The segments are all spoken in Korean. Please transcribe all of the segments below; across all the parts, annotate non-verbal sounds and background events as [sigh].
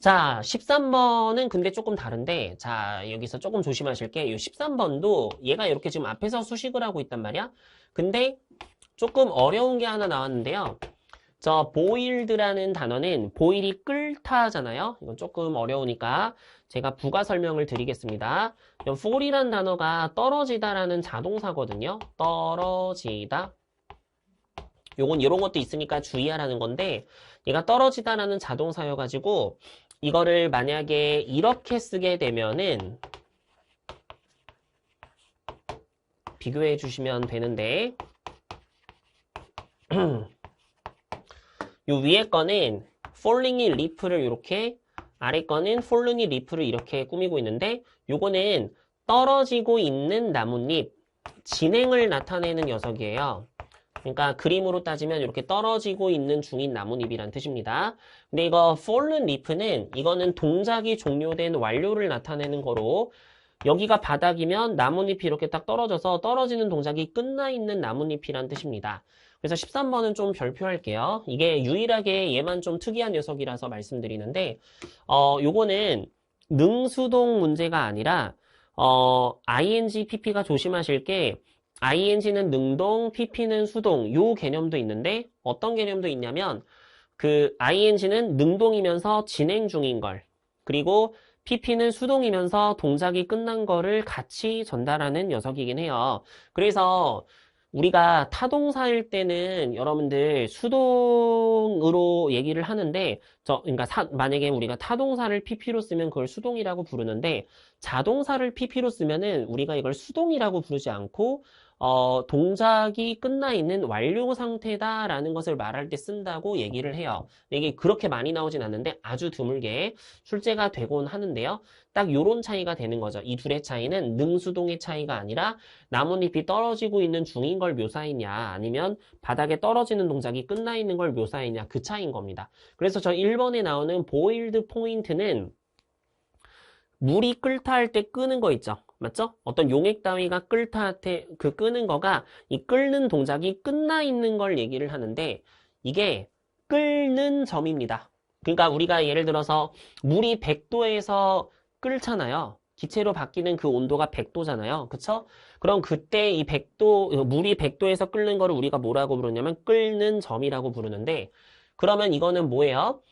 자, 13번은 근데 조금 다른데, 자, 여기서 조금 조심하실 게, 이 13번도 얘가 이렇게 지금 앞에서 수식을 하고 있단 말이야. 근데 조금 어려운 게 하나 나왔는데요. 저 boiled라는 단어는 보일이 끓다잖아요. 이건 조금 어려우니까 제가 부가 설명을 드리겠습니다. fall이란 단어가 떨어지다라는 자동사거든요. 떨어지다. 요건 이런 것도 있으니까 주의하라는 건데 얘가 떨어지다라는 자동사여가지고 이거를 만약에 이렇게 쓰게 되면은 비교해 주시면 되는데 [clears throat] 요 위에 거는 falling이 leaf를 이렇게 아래 거는 falling이 leaf를 이렇게 꾸미고 있는데 요거는 떨어지고 있는 나뭇잎 진행을 나타내는 녀석이에요. 그러니까 그림으로 따지면 이렇게 떨어지고 있는 중인 나뭇잎이란 뜻입니다. 근데 이거 fallen leaf는 이거는 동작이 종료된 완료를 나타내는 거로 여기가 바닥이면 나뭇잎이 이렇게 딱 떨어져서 떨어지는 동작이 끝나 있는 나뭇잎이란 뜻입니다. 그래서 13번은 좀 별표할게요. 이게 유일하게 얘만 좀 특이한 녀석이라서 말씀드리는데 어 요거는 능수동 문제가 아니라 어 ing, pp가 조심하실 게 ing는 능동, pp는 수동 요 개념도 있는데 어떤 개념도 있냐면 그 ing는 능동이면서 진행 중인 걸 그리고 pp는 수동이면서 동작이 끝난 거를 같이 전달하는 녀석이긴 해요. 그래서 우리가 타동사일 때는 여러분들 수동으로 얘기를 하는데 저 그러니까 사- 만약에 우리가 타동사를 pp로 쓰면 그걸 수동이라고 부르는데 자동사를 pp로 쓰면은 우리가 이걸 수동이라고 부르지 않고 어, 동작이 끝나 있는 완료 상태다라는 것을 말할 때 쓴다고 얘기를 해요. 이게 그렇게 많이 나오진 않는데 아주 드물게 출제가 되곤 하는데요. 딱 요런 차이가 되는 거죠. 이 둘의 차이는 능수동의 차이가 아니라 나뭇잎이 떨어지고 있는 중인 걸 묘사했냐 아니면 바닥에 떨어지는 동작이 끝나 있는 걸 묘사했냐 그 차이인 겁니다. 그래서 저 1번에 나오는 보일드 포인트는 물이 끓다 할 때 끄는 거 있죠. 맞죠? 어떤 용액 따위가 끓다 할때그 끄는 거가 이 끓는 동작이 끝나 있는 걸 얘기를 하는데 이게 끓는 점입니다. 그러니까 우리가 예를 들어서 물이 100도에서 끓잖아요. 기체로 바뀌는 그 온도가 100도잖아요. 그쵸? 그럼 그때 이 100도, 물이 100도에서 끓는 거를 우리가 뭐라고 부르냐면 끓는 점이라고 부르는데 그러면 이거는 뭐예요?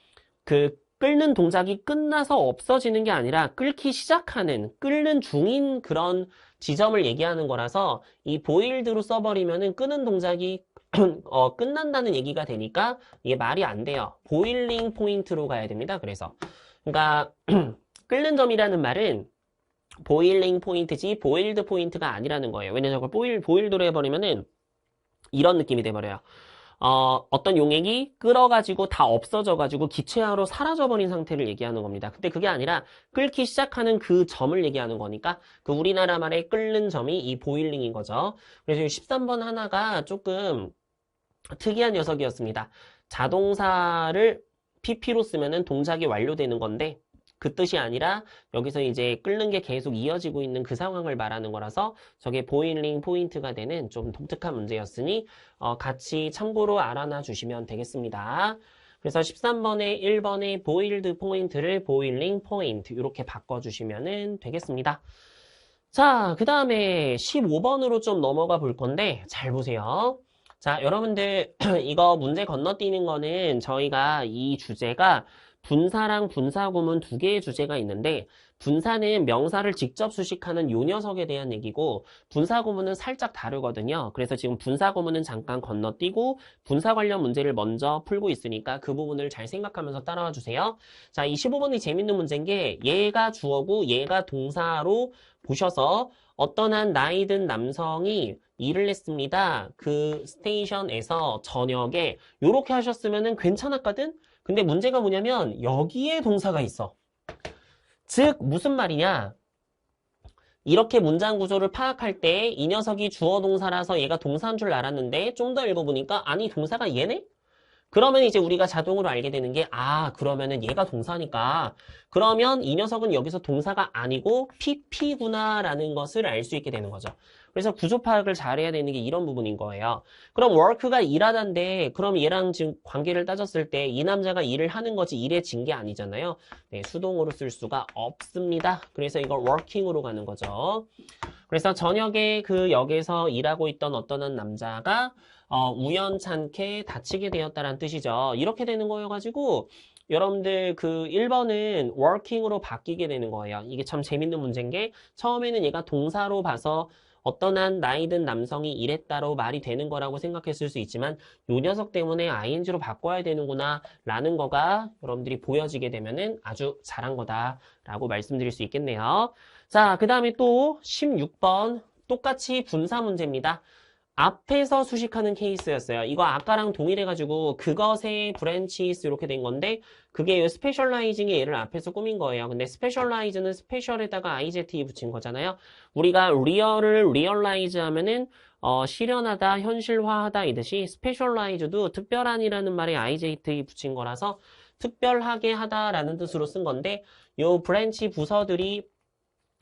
그 끓는 동작이 끝나서 없어지는 게 아니라 끓기 시작하는, 끓는 중인 그런 지점을 얘기하는 거라서 이 보일드로 써버리면은 끄는 동작이 [clears throat] 어, 끝난다는 얘기가 되니까 이게 말이 안 돼요. 보일링 포인트로 가야 됩니다. 그래서. 그러니까 [clears throat] 끓는 점이라는 말은 보일링 포인트지 보일드 포인트가 아니라는 거예요. 왜냐면 저걸 보일, 보일드로 해버리면은 이런 느낌이 돼버려요. 어, 어떤 용액이 끓어가지고 다 없어져가지고 기체화로 사라져버린 상태를 얘기하는 겁니다. 근데 그게 아니라 끓기 시작하는 그 점을 얘기하는 거니까 그 우리나라 말의 끓는 점이 이 보일링인 거죠. 그래서 13번 하나가 조금 특이한 녀석이었습니다. 자동사를 pp로 쓰면은 동작이 완료되는 건데 그 뜻이 아니라 여기서 이제 끓는 게 계속 이어지고 있는 그 상황을 말하는 거라서 저게 보일링 포인트가 되는 좀 독특한 문제였으니 어, 같이 참고로 알아놔 주시면 되겠습니다. 그래서 13번에 1번의 보일드 포인트를 보일링 포인트 이렇게 바꿔주시면 되겠습니다. 자, 그 다음에 15번으로 좀 넘어가 볼 건데 잘 보세요. 자, 여러분들 [clears throat] 이거 문제 건너뛰는 거는 저희가 이 주제가 분사랑 분사구문 두 개의 주제가 있는데 분사는 명사를 직접 수식하는 요 녀석에 대한 얘기고 분사구문은 살짝 다르거든요. 그래서 지금 분사구문은 잠깐 건너뛰고 분사 관련 문제를 먼저 풀고 있으니까 그 부분을 잘 생각하면서 따라와 주세요. 자, 이 15번이 재밌는 문제인 게 얘가 주어고 얘가 동사로 보셔서 어떤 한 나이 든 남성이 일을 했습니다. 그 스테이션에서 저녁에 요렇게 하셨으면 괜찮았거든? 근데 문제가 뭐냐면 여기에 동사가 있어. 즉 무슨 말이냐? 이렇게 문장 구조를 파악할 때 이 녀석이 주어 동사라서 얘가 동사인 줄 알았는데 좀 더 읽어보니까 아니 동사가 얘네? 그러면 이제 우리가 자동으로 알게 되는 게, 아, 그러면은 얘가 동사니까, 그러면 이 녀석은 여기서 동사가 아니고 PP구나 라는 것을 알 수 있게 되는 거죠. 그래서 구조 파악을 잘해야 되는 게 이런 부분인 거예요. 그럼 work가 일하다인데, 그럼 얘랑 지금 관계를 따졌을 때 이 남자가 일을 하는 거지 일해진 게 아니잖아요. 네, 수동으로 쓸 수가 없습니다. 그래서 이걸 working으로 가는 거죠. 그래서 저녁에 그 역에서 일하고 있던 어떤 한 남자가 어, 우연찮게 다치게 되었다는 뜻이죠. 이렇게 되는 거여가지고 여러분들 그 1번은 working으로 바뀌게 되는 거예요. 이게 참 재밌는 문제인 게 처음에는 얘가 동사로 봐서 어떤 한 나이 든 남성이 이랬다로 말이 되는 거라고 생각했을 수 있지만 요 녀석 때문에 ing로 바꿔야 되는구나 라는 거가 여러분들이 보여지게 되면은 아주 잘한 거다라고 말씀드릴 수 있겠네요. 자, 그 다음에 또 16번 똑같이 분사 문제입니다. 앞에서 수식하는 케이스였어요. 이거 아까랑 동일해가지고 그것의 브랜치스 이렇게 된 건데 그게 스페셜라이징의 얘를 앞에서 꾸민 거예요. 근데 스페셜라이즈는 스페셜에다가 IZE 붙인 거잖아요. 우리가 리얼을 리얼라이즈 하면은 어, 실현하다, 현실화하다 이듯이 스페셜라이즈도 특별한이라는 말에 IZE 붙인 거라서 특별하게 하다라는 뜻으로 쓴 건데 요 브랜치 부서들이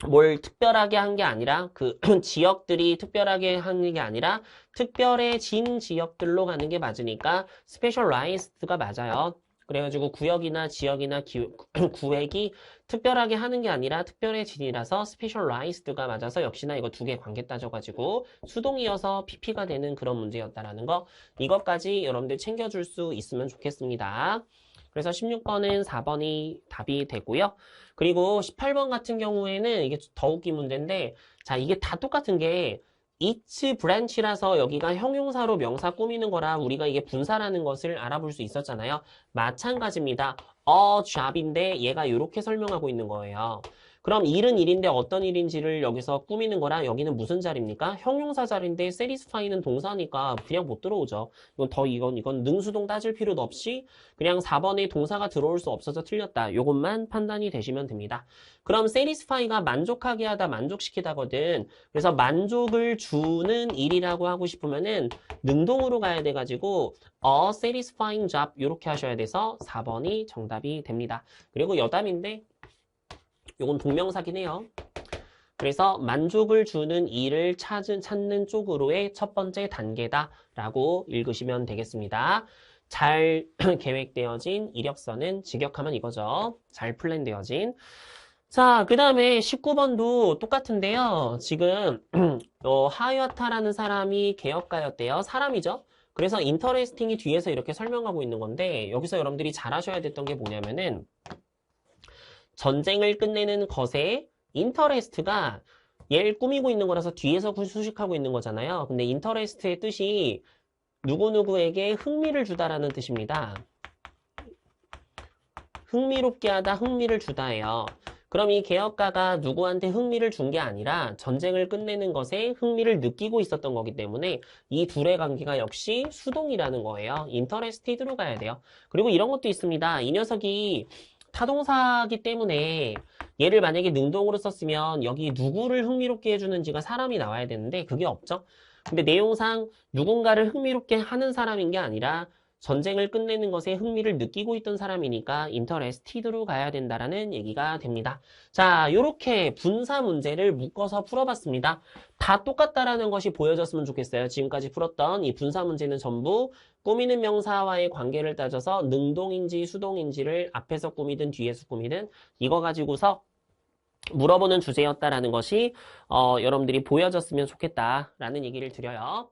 뭘 특별하게 한 게 아니라 그 [clears throat] 지역들이 특별하게 한게 아니라 특별해진 지역들로 가는 게 맞으니까 스페셜라이스드가 맞아요. 그래가지고 구역이나 지역이나 기, [clears throat] 구획이 특별하게 하는 게 아니라 특별해진이라서 스페셜라이스드가 맞아서 역시나 이거 두 개 관계 따져가지고 수동이어서 PP가 되는 그런 문제였다라는 거 이것까지 여러분들 챙겨줄 수 있으면 좋겠습니다. 그래서 16번은 4번이 답이 되고요. 그리고 18번 같은 경우에는 이게 더 웃긴 문제인데 자 이게 다 똑같은 게 each branch라서 여기가 형용사로 명사 꾸미는 거라 우리가 이게 분사라는 것을 알아볼 수 있었잖아요. 마찬가지입니다. a job인데 얘가 이렇게 설명하고 있는 거예요. 그럼 일은 일인데 어떤 일인지를 여기서 꾸미는 거라 여기는 무슨 자리입니까? 형용사 자리인데 satisfy는 동사니까 그냥 못 들어오죠. 이건 더 이건 이건 능수동 따질 필요도 없이 그냥 4번에 동사가 들어올 수 없어서 틀렸다. 요것만 판단이 되시면 됩니다. 그럼 satisfy가 만족하게 하다 만족시키다거든. 그래서 만족을 주는 일이라고 하고 싶으면은 능동으로 가야 돼 가지고 a satisfying job 이렇게 하셔야 돼서 4번이 정답이 됩니다. 그리고 여담인데 요건 동명사긴 해요. 그래서 만족을 주는 일을 찾은, 찾는 쪽으로의 첫 번째 단계다라고 읽으시면 되겠습니다. 잘 [clears throat] 계획되어진 이력서는 직역하면 이거죠. 잘 플랜되어진. 자, 그 다음에 19번도 똑같은데요. 지금 [clears throat] 어, 하이와타라는 사람이 개혁가였대요. 사람이죠. 그래서 인터레스팅이 뒤에서 이렇게 설명하고 있는 건데 여기서 여러분들이 잘 하셔야 됐던 게 뭐냐면은 전쟁을 끝내는 것에 인터레스트가 얘를 꾸미고 있는 거라서 뒤에서 수식하고 있는 거잖아요. 근데 인터레스트의 뜻이 누구누구에게 흥미를 주다라는 뜻입니다. 흥미롭게 하다, 흥미를 주다예요. 그럼 이 개혁가가 누구한테 흥미를 준 게 아니라 전쟁을 끝내는 것에 흥미를 느끼고 있었던 거기 때문에 이 둘의 관계가 역시 수동이라는 거예요. 인터레스티드로 가야 돼요. 그리고 이런 것도 있습니다. 이 녀석이 타동사기 때문에 얘를 만약에 능동으로 썼으면 여기 누구를 흥미롭게 해주는지가 사람이 나와야 되는데 그게 없죠. 근데 내용상 누군가를 흥미롭게 하는 사람인 게 아니라 전쟁을 끝내는 것에 흥미를 느끼고 있던 사람이니까 인터레스티드로 가야 된다라는 얘기가 됩니다. 자, 이렇게 분사 문제를 묶어서 풀어봤습니다. 다 똑같다라는 것이 보여졌으면 좋겠어요. 지금까지 풀었던 이 분사 문제는 전부 꾸미는 명사와의 관계를 따져서 능동인지 수동인지를 앞에서 꾸미든 뒤에서 꾸미든 이거 가지고서 물어보는 주제였다라는 것이 어, 여러분들이 보여졌으면 좋겠다라는 얘기를 드려요.